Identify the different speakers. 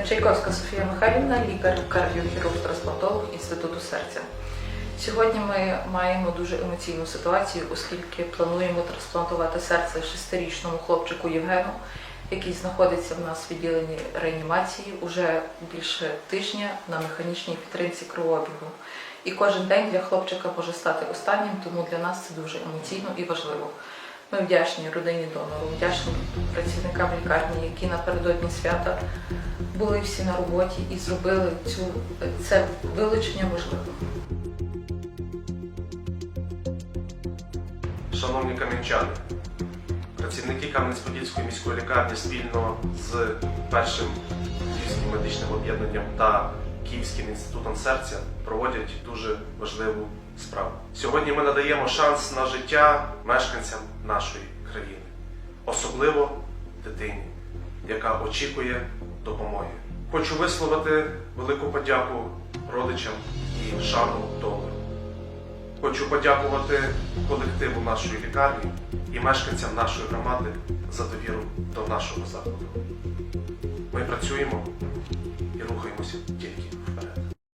Speaker 1: Чайковська Софія Михайлівна, лікар, кардіохірург, трансплантолог Інституту серця. Сьогодні ми маємо дуже емоційну ситуацію, оскільки плануємо трансплантувати серце шестирічному хлопчику Євгену, який знаходиться в нас в відділенні реанімації уже більше тижня на механічній підтримці кровообігу. І кожен день для хлопчика може стати останнім, тому для нас це дуже емоційно і важливо. Ми вдячні родині донору, вдячні працівникам лікарні, які напередодні свята були всі на роботі і зробили цю це вилучення можливим.
Speaker 2: Шановні кам'янчани, працівники Кам'янець-Подільської міської лікарні спільно з першим Київським медичним об'єднанням та Київським інститутом серця проводять дуже важливу справу. Сьогодні ми надаємо шанс на життя мешканцям нашої країни, особливо дитині, яка очікує допомоги. Хочу висловити велику подяку родичам і шану донору. Хочу подякувати колективу нашої лікарні і мешканцям нашої громади за довіру до нашого закладу. Ми працюємо